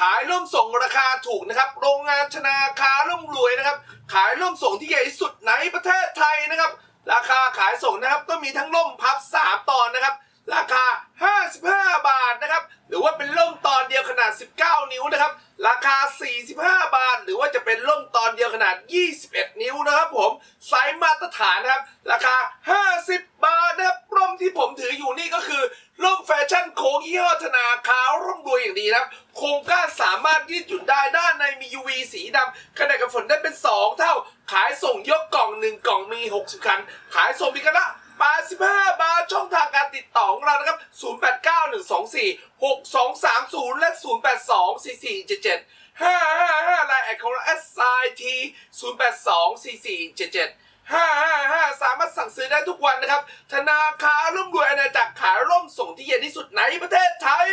ขายร่มส่งราคาถูกนะครับ โรงงานชนาคาร่มรวยนะครับ ขายร่มส่งที่ใหญ่ที่สุดในประเทศไทยนะครับ ราคาขายส่งนะครับก็มีทั้งร่มพับ3ตอนนะครับ ราคา 55 บาทนะครับ หรือว่าเป็นร่มตอนเดียวขนาด 19 นิ้วนะครับ ราคา 45 บาท หรือว่าจะเป็นร่มตอนเดียวขนาด 21 นิ้วนะครับ ผมไซส์มาตรฐานนะครับ ราคา 50 บาทนะครับร่มที่ผมถืออยู่นี่ก็คือ โค้งยี่ห้อธนาคารร่มรวยอย่างดีนะครับโครงก้านสามารถยืดหยุ่นได้ด้านในมี UV สีดำขนาดกับฝนได้เป็น 2 เท่า ขายส่งยกกล่อง 1 กล่องมี 60 คัน ขายส่งมีกันละ85บาทช่องทางการติดต่อของเรานะครับ 0891246230 และ 0824477 555ไลน์แอดของเรา SIT 0824477 555 สามารถสั่งซื้อได้ทุกวันนะครับ ธนาคารร่วมรวยาร่มส่งที่เย็นที่สุดในประเทศไทย